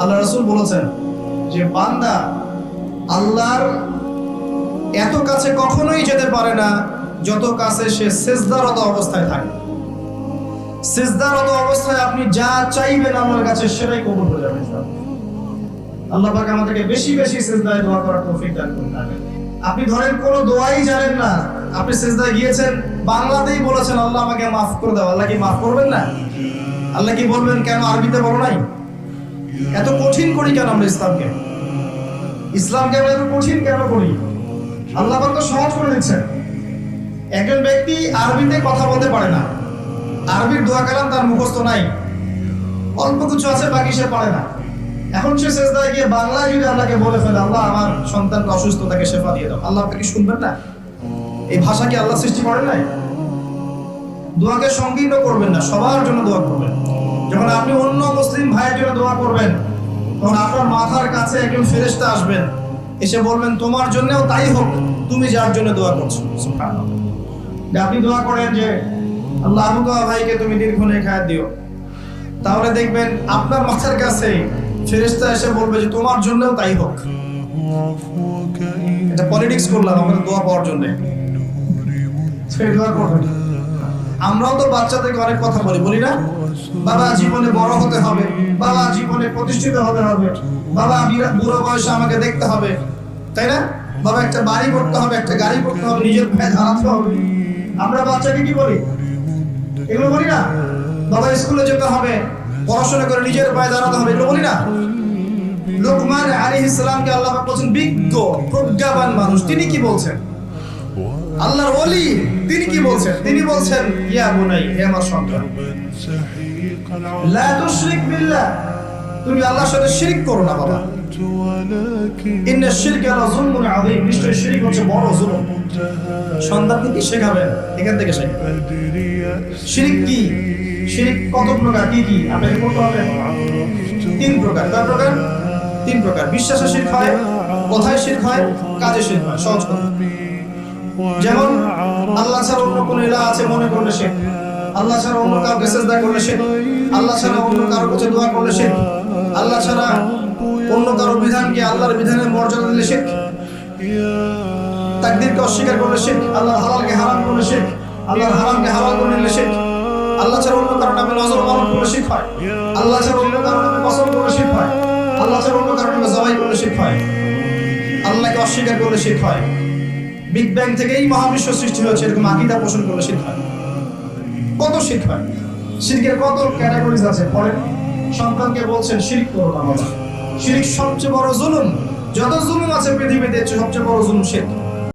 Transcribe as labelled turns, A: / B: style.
A: আল্লাহ রসুল বলেছেন যে বান্দা আল্লাহর এত কাছে কখনোই যেতে পারে না যত কাছে সে সেজদারত অবস্থায় থাকে। সেজদারত অবস্থায় আপনি যা চাইবেন আমার কাছে সেটাই কবুল হয়ে যাবে আল্লাহ পাক আমাদেরকে বেশি বেশি সেজদায় দোয়া করার তৌফিক দান করুন আপনি ধরেন কোন দোয়াই জানেন না, আপনি সেজদায় গিয়েছেন, বাংলাতেই বলেছেন, আল্লাহ আমাকে মাফ করে দাও। আল্লাহ কি মাফ করবেন না? আল্লাহ কি বলবেন, কেন আরবিতে বলো নাই? এত কঠিন করি কেন আমরা ইসলামকে? ইসলামকে আমরা এত কঠিন কেন করি? আল্লাহ তো সহজ করে দিচ্ছেন। একজন ব্যক্তি আরবিতে কথা বলতে পারে না। আরবির দোয়া কালাম তার মুখস্থ নাই। অল্প কিছু আছে, বাকি সে পারে না। এখন সে সেজদায় গিয়ে বাংলায় যদি আল্লাহকে বলে ফেলে, আল্লাহ আমার সন্তানকে অসুস্থ তাকে শেফা দিয়ে দাও। আল্লাহ আপনাকে শুনবেন না? এই ভাষা কি আল্লাহ সৃষ্টি করেন নাই? দোয়াকে সংকীর্ণ করবেন না, সবার জন্য দোয়া করবেন। যখন আপনি অন্য মুসলিম ভাইয়ের জন্য দোয়া করবেন। তখন আপনার মাথার কাছে একজন ফেরেশতা আসবেন। এসে বলবেন, তোমার জন্যও তাই হোক, তুমি যার জন্য দোয়া করছ। আপনি দোয়া করেন যে, আল্লাহ ভাইকে তুমি দীর্ঘ খায় দিও। তাহলে দেখবেন, আপনার মাথার কাছে ফেরেশতা এসে বলবে যে, তোমার জন্যও তাই হোক। এটা পলিটিক্স করলাম, আমাদের দোয়া পাওয়ার জন্য। আমরাও তো বাচ্চাদেরকে অনেক কথা বলি বলি না? বাবা জীবনে বড় হতে হবে। বাবা জীবনে প্রতিষ্ঠিত হতে হবে। বাবা বুড়ো বয়সে আমাকে দেখতে হবে। তাই না? বাবা একটা বাড়ি করতে হবে, একটা গাড়ি করতে হবে, নিজের পায়ে দাঁড়াতে হবে। আমরা বাচ্চাকে কি বলি? এগুলো বলি না? বাবা স্কুলে যেতে হবে, পড়াশোনা করে নিজের পায়ে দাঁড়াতে হবে, এগুলো বলি না? লোকমান আলী ইসলামকে আল্লাহ বলছেন, বিজ্ঞ, প্রজ্ঞাবান মানুষ। তিনি কি বলছেন? আল্লাহর ওলি, তিনি কি বলছেন? তিনি বলছেন, ইয়া বুনাই, হে আমার সন্তান। লা তুশরিক বিল্লাহ। তুমি আল্লাহর সাথে শিরক করো না, বাবা। ইন্না শিরকা লা যুলমুন আযীম। নিশ্চয় শিরক হচ্ছে বড় জুলুম। সন্তানকে কি শেখাবেন? এখান থেকে শেখাবেন শিরিক কি? শিরিক কত প্রকার? কি কি? আপনাকে বলতে হবে তিন প্রকার। কয় প্রকার? তিন প্রকার। বিশ্বাসে শিরক হয়, কথায় শিরক হয়, কাজে শিরক হয়। সহজ কথা। যেমন আল্লাহ ছাড়া অন্য কোন ইলাহ আছে মনে করলে সে। আল্লাহ ছাড়া অন্য কাউকে সেজদা করলে সে। আল্লাহ ছাড়া অন্য কারও কাছে দোয়া করলে সে। আল্লাহ ছাড়া অন্য কারও বিধানকে আল্লাহর বিধানের মর্যাদা দিলে সে। তাকদীরকে অস্বীকার করলে সে। আল্লাহর হালালকে হারাম করলে সে। আল্লাহর হারামকে হালাল করে নিলে সে। আল্লাহ ছাড়া অন্য কারও নামে নজর পালন করলে শিখ হয়। আল্লাহ ছাড়া অন্য কারও নামে কসম করলে শিখ হয়। আল্লাহ ছাড়া অন্য কারও নামে জবাই করলে শিখ হয়। আল্লাহকে অস্বীকার করলে শিখ হয়। বিগ ব্যাং থেকেই মহাবিশ্ব সৃষ্টি হয়েছে, এরকম আকিদা পোষণ করলে শিখ হয়। কত শিখ হয়? শিল্পের কত ক্যাটাগরিজ আছে? পরে সন্তানকে বলছেন শিল্প করো না শিল্প সবচেয়ে বড় জুলুম। যত জুলুম আছে পৃথিবীতে, সবচেয়ে বড় জুলুম শিরক।